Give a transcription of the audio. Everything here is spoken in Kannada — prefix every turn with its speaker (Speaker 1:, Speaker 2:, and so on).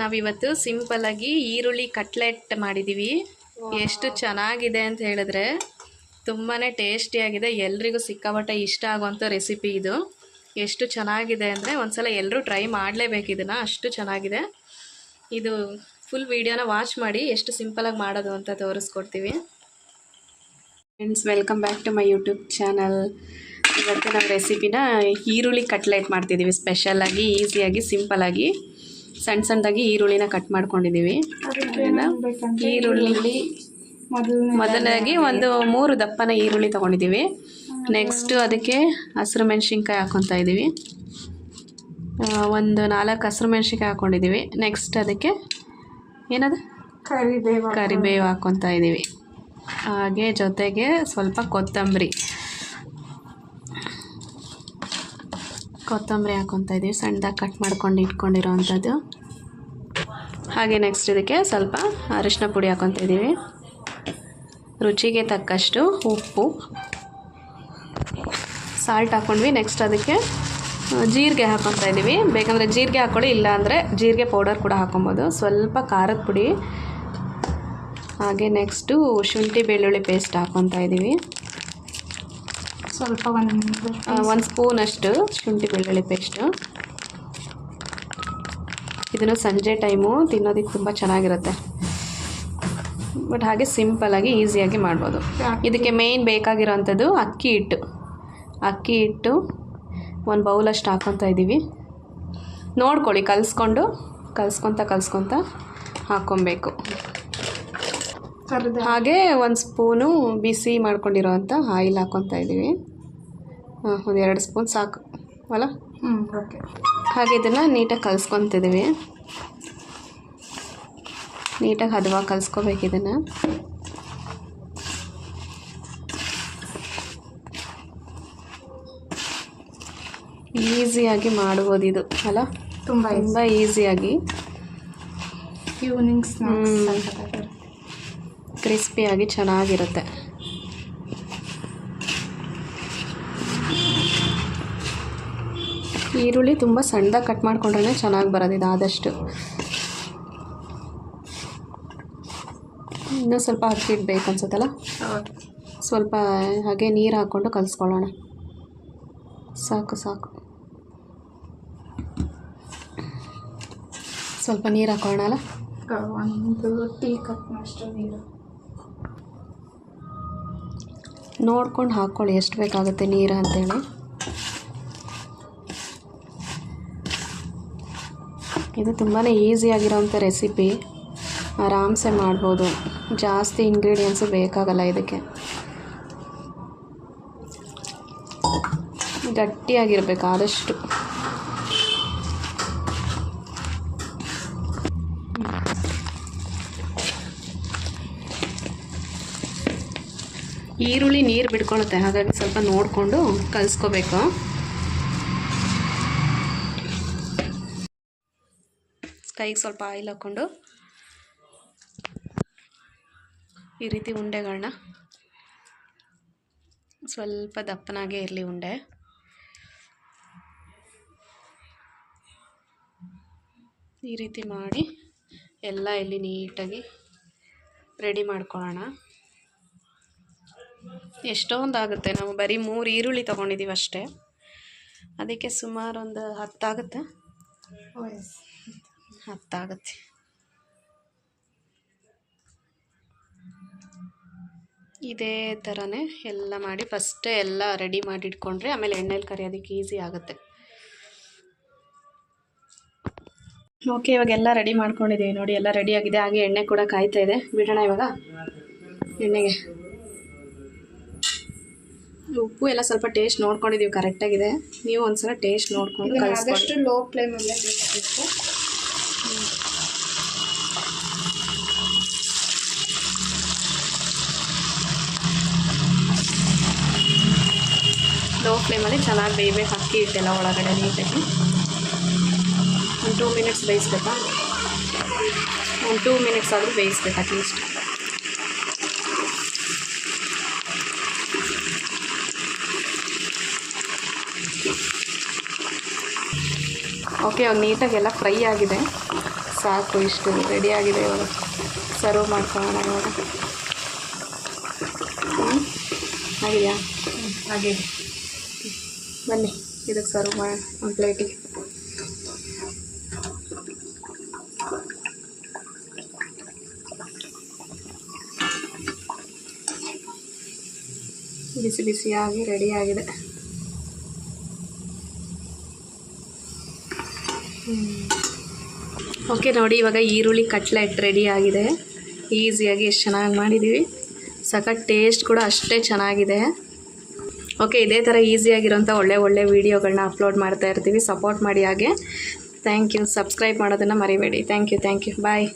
Speaker 1: ನಾವಿವತ್ತು ಸಿಂಪಲ್ಲಾಗಿ ಈರುಳ್ಳಿ ಕಟ್ಲೆಟ್ ಮಾಡಿದ್ದೀವಿ ಎಷ್ಟು ಚೆನ್ನಾಗಿದೆ ಅಂತ ಹೇಳಿದ್ರೆ ತುಂಬಾ ಟೇಸ್ಟಿಯಾಗಿದೆ ಎಲ್ರಿಗೂ ಸಿಕ್ಕಾಪಟ್ಟೆ ಇಷ್ಟ ಆಗುವಂಥ ರೆಸಿಪಿ ಇದು. ಎಷ್ಟು ಚೆನ್ನಾಗಿದೆ ಅಂದರೆ ಒಂದ್ಸಲ ಎಲ್ಲರೂ ಟ್ರೈ ಮಾಡಲೇಬೇಕು ಇದನ್ನು. ಅಷ್ಟು ಚೆನ್ನಾಗಿದೆ. ಇದು ಫುಲ್ ವೀಡಿಯೋನ ವಾಚ್ ಮಾಡಿ ಎಷ್ಟು ಸಿಂಪಲಾಗಿ ಮಾಡೋದು ಅಂತ ತೋರಿಸ್ಕೊಡ್ತೀವಿ. Friends welcome back to my YouTube channel ಇವತ್ತು ನಾವು ರೆಸಿಪಿನ ಈರುಳ್ಳಿ ಕಟ್ಲೆಟ್ ಮಾಡ್ತಿದ್ದೀವಿ ಸ್ಪೆಷಲಾಗಿ ಈಸಿಯಾಗಿ ಸಿಂಪಲಾಗಿ ಸಣ್ಣ ಸಣ್ಣದಾಗಿ ಈರುಳ್ಳಿನ ಕಟ್ ಮಾಡ್ಕೊಂಡಿದ್ದೀವಿ. ಈರುಳ್ಳಿ ಮೊದಲಾಗಿ ಒಂದು ಮೂರು ದಪ್ಪನ ಈರುಳ್ಳಿ ತೊಗೊಂಡಿದ್ದೀವಿ. ನೆಕ್ಸ್ಟು ಅದಕ್ಕೆ ಹಸಿರು ಮೆಣಸಿನ್ಕಾಯಿ ಹಾಕ್ಕೊತಾ ಇದ್ದೀವಿ. ಒಂದು ನಾಲ್ಕು ಹಸಿರು ಮೆಣಸಿನ್ಕಾಯಿ ಹಾಕ್ಕೊಂಡಿದ್ದೀವಿ ನೆಕ್ಸ್ಟ್ ಅದಕ್ಕೆ ಏನದು?
Speaker 2: ಕರಿಬೇವು
Speaker 1: ಕರಿಬೇವು ಹಾಕ್ಕೊತಾ ಇದ್ದೀವಿ. ಹಾಗೆ ಜೊತೆಗೆ ಸ್ವಲ್ಪ ಕೊತ್ತಂಬರಿ. ಕೊತ್ತಂಬರಿ ಹಾಕೊತಾ ಇದ್ದೀವಿ. ಸಣ್ಣದಾಗಿ ಕಟ್ ಮಾಡ್ಕೊಂಡು ಇಟ್ಕೊಂಡಿರೋ ಅಂಥದ್ದು ಹಾಗೆ ನೆಕ್ಸ್ಟ್ ಇದಕ್ಕೆ ಸ್ವಲ್ಪ ಅರಿಶಿನ ಪುಡಿ ಹಾಕೊತಾ ಇದ್ದೀವಿ. ರುಚಿಗೆ ತಕ್ಕಷ್ಟು ಉಪ್ಪು. ಸಾಲ್ಟ್ ಹಾಕ್ಕೊಂಡ್ವಿ ನೆಕ್ಸ್ಟ್ ಅದಕ್ಕೆ ಜೀರಿಗೆ ಹಾಕ್ಕೊತಾ ಇದ್ದೀವಿ. ಬೇಕಂದರೆ ಜೀರಿಗೆ ಹಾಕ್ಕೊಳ್ಳಿ ಇಲ್ಲ ಅಂದರೆ ಜೀರಿಗೆ ಪೌಡರ್ ಕೂಡ ಹಾಕೊಬೋದು. ಸ್ವಲ್ಪ ಖಾರದ ಪುಡಿ. ಹಾಗೆ ನೆಕ್ಸ್ಟು ಶುಂಠಿ ಬೆಳ್ಳುಳ್ಳಿ ಪೇಸ್ಟ್ ಹಾಕ್ಕೊತಾ ಇದ್ದೀವಿ.
Speaker 2: ಸ್ವಲ್ಪ ಒಂದು
Speaker 1: ಒಂದು ಸ್ಪೂನಷ್ಟು ಶುಂಠಿ ಬೆಳ್ಳುಳ್ಳಿ ಪೇಸ್ಟು. ಇದನ್ನು ಸಂಜೆ ಟೈಮು ತಿನ್ನೋದಕ್ಕೆ ತುಂಬ ಚೆನ್ನಾಗಿರುತ್ತೆ. ಬಟ್ ಹಾಗೆ ಸಿಂಪಲಾಗಿ ಈಸಿಯಾಗಿ ಮಾಡ್ಬೋದು. ಇದಕ್ಕೆ ಮೇಯ್ನ್ ಬೇಕಾಗಿರೋವಂಥದ್ದು ಅಕ್ಕಿ ಹಿಟ್ಟು. ಅಕ್ಕಿ ಹಿಟ್ಟು ಒಂದು ಬೌಲಷ್ಟು ಹಾಕ್ಕೊತಾ ಇದ್ದೀವಿ ನೋಡ್ಕೊಳ್ಳಿ ಕಲಿಸ್ಕೊಂಡು ಕಲಿಸ್ಕೊತ ಕಲಿಸ್ಕೊತ ಹಾಕ್ಕೊಬೇಕು ಹಾಗೆ ಒಂದು ಸ್ಪೂನು ಬಿಸಿ ಮಾಡ್ಕೊಂಡಿರೋವಂಥ ಆಯಿಲ್ ಹಾಕ್ಕೊತಾ ಇದ್ದೀವಿ. ಹಾಂ ಒಂದು ಎರಡು ಸ್ಪೂನ್ ಸಾಕು. ಅಲ್ಲ?
Speaker 2: ಹ್ಞೂ ಓಕೆ.
Speaker 1: ಹಾಗೆ ಇದನ್ನು ನೀಟಾಗಿ ಕಲಿಸ್ಕೊತಿದ್ದೀವಿ. ನೀಟಾಗಿ ಹದವಾಗಿ ಕಲಿಸ್ಕೋಬೇಕು ಇದನ್ನು. ಈಸಿಯಾಗಿ ಮಾಡ್ಬೋದು ಇದು. ಅಲ್ಲ?
Speaker 2: ತುಂಬ
Speaker 1: ತುಂಬ ಈಸಿಯಾಗಿ.
Speaker 2: ಈವ್ನಿಂಗ್.
Speaker 1: ಕ್ರಿಸ್ಪಿಯಾಗಿ ಚೆನ್ನಾಗಿರುತ್ತೆ. ಈರುಳ್ಳಿ ತುಂಬ ಸಣ್ಣದಾಗಿ ಕಟ್ ಮಾಡ್ಕೊಂಡ್ರೆ ಚೆನ್ನಾಗಿ ಬರೋದು ಆದಷ್ಟು ಇನ್ನೂ ಸ್ವಲ್ಪ ಅಕ್ಕಿ ಬೇಕು ಅನ್ಸುತ್ತಲ್ಲ? ಸ್ವಲ್ಪ ಹಾಗೆ ನೀರು ಹಾಕ್ಕೊಂಡು ಕಲಿಸ್ಕೊಳ್ಳೋಣ. ಸಾಕು ಸಾಕು. ಸ್ವಲ್ಪ ನೀರು ಹಾಕೊಳ್ಳೋಣ ಅಲ್ಲ?
Speaker 2: ಒಂದು ಟೀ ಕಪ್ನಷ್ಟು ನೀರು.
Speaker 1: ನೋಡ್ಕೊಂಡು ಹಾಕ್ಕೊಳ್ಳಿ, ಎಷ್ಟು ಬೇಕಾಗುತ್ತೆ ನೀರು ಅಂತೇಳಿ. ಇದು ತುಂಬಾ ಈಸಿಯಾಗಿರೋಂಥ ರೆಸಿಪಿ ಆರಾಮ್ಸೆ ಮಾಡ್ಬೋದು. ಜಾಸ್ತಿ ಇಂಗ್ರೀಡಿಯೆಂಟ್ಸು ಬೇಕಾಗಲ್ಲ ಇದಕ್ಕೆ. ಗಟ್ಟಿಯಾಗಿರ್ಬೇಕು ಆದಷ್ಟು. ಈರುಳ್ಳಿ ನೀರು ಬಿಡ್ಕೊಳುತ್ತೆ. ಹಾಗಾಗಿ ಸ್ವಲ್ಪ ನೋಡಿಕೊಂಡು ಕಲಿಸ್ಕೋಬೇಕು. ಕೈಗೆ ಸ್ವಲ್ಪ ಆಯಿಲ್ ಹಾಕ್ಕೊಂಡು ಈ ರೀತಿ ಉಂಡೆಗಳನ್ನ ಸ್ವಲ್ಪ ದಪ್ಪನಾಗೇ ಇರಲಿ ಉಂಡೆ. ಈ ರೀತಿ ಮಾಡಿ ಎಲ್ಲ ಇಲ್ಲಿ ನೀಟಾಗಿ ರೆಡಿ ಮಾಡ್ಕೊಳ್ಳೋಣ. ಎಷ್ಟೊಂದು ಆಗುತ್ತೆ ನಾವು ಬರೀ ಮೂರು ಈರುಳ್ಳಿ ತೊಗೊಂಡಿದ್ದೀವಿ ಅಷ್ಟೇ. ಅದಕ್ಕೆ ಸುಮಾರು ಒಂದು ಹತ್ತಾಗುತ್ತೆ. ಹತ್ತಾಗುತ್ತೆ. ಇದೇ ಥರನೇ ಎಲ್ಲ ಮಾಡಿ ಫಸ್ಟೇ ಎಲ್ಲ ರೆಡಿ ಮಾಡಿ ಇಟ್ಕೊಂಡ್ರೆ ಆಮೇಲೆ ಎಣ್ಣೆಲಿ ಕರಿಯೋದಕ್ಕೆ ಈಸಿ ಆಗುತ್ತೆ. ಓಕೆ, ಇವಾಗ ಎಲ್ಲ ರೆಡಿ ಮಾಡ್ಕೊಂಡಿದ್ದೀವಿ ನೋಡಿ, ಎಲ್ಲ ರೆಡಿ ಆಗಿದೆ. ಹಾಗೆ ಎಣ್ಣೆ ಕೂಡ ಕಾಯ್ತಾ ಇದೆ. ಬಿಡೋಣ ಇವಾಗ ಎಣ್ಣೆಗೆ. ಉಪ್ಪು ಎಲ್ಲ ಸ್ವಲ್ಪ ಟೇಸ್ಟ್ ನೋಡ್ಕೊಂಡಿದ್ದೀವಿ ಕರೆಕ್ಟಾಗಿದೆ ನೀವು ಒಂದ್ಸಲ ಟೇಸ್ಟ್ ನೋಡ್ಕೊಂಡು ಅಷ್ಟು
Speaker 2: ಆದಷ್ಟು ಲೋ ಫ್ಲೇಮಲ್ಲೇ ಬೇಯಿಸಬೇಕು
Speaker 1: ಲೋ ಫ್ಲೇಮಲ್ಲಿ ಚೆನ್ನಾಗಿ ಬೇಯಬೇಕು ಅಕ್ಕಿ ಇಟ್ಟೆಲ್ಲ ಒಳಗಡೆ ನೀಟಾಗಿ. ಒಂದು ಟೂ ಮಿನಿಟ್ಸ್ ಬೇಯಿಸ್ಬೇಕಾ? ಒಂದು ಟೂ ಮಿನಿಟ್ಸ್ ಆದರೂ ಬೇಯಿಸ್ಬೇಕು ಅಟ್ಲೀಸ್ಟ್ ಓಕೆ ಇವಾಗ ನೀಟಾಗಿ ಎಲ್ಲ ಫ್ರೈ ಆಗಿದೆ. ಸಾಕು ಇಷ್ಟು ರೆಡಿ ಆಗಿದೆ ಇವಾಗ. ಸರ್ವ್ ಮಾಡ್ಕೊಳ್ಳೋಣ ಇವಾಗ? ಆಗಿದೆಯಾ?
Speaker 2: ಹಾಗೆ
Speaker 1: ಬನ್ನಿ ಇದಕ್ಕೆ ಸರ್ವ್ ಮಾಡೋಣ ಒಂದು ಪ್ಲೇಟಿಗೆ ಬಿಸಿ ಬಿಸಿಯಾಗಿ ರೆಡಿ ಓಕೆ ನೋಡಿ, ಇವಾಗ ಈರುಳ್ಳಿ ಕಟ್ಲೆಟ್ ರೆಡಿ ಆಗಿದೆ. ಈಸಿಯಾಗಿ ಎಷ್ಟು ಚೆನ್ನಾಗಿ ಮಾಡಿದ್ದೀವಿ ಸಖತ್ ಟೇಸ್ಟ್ ಕೂಡ ಅಷ್ಟೇ ಚೆನ್ನಾಗಿದೆ. ಓಕೆ ಇದೇ ಥರ ಈಸಿಯಾಗಿರೋಂಥ ಒಳ್ಳೆ ಒಳ್ಳೆ ವೀಡಿಯೋಗಳನ್ನ ಅಪ್ಲೋಡ್ ಮಾಡ್ತಾ ಇರ್ತೀವಿ. ಸಪೋರ್ಟ್ ಮಾಡಿ ಹಾಗೆ. ಥ್ಯಾಂಕ್ ಯು ಸಬ್ಸ್ಕ್ರೈಬ್ ಮಾಡೋದನ್ನು ಮರಿಬೇಡಿ. Thank you thank you bye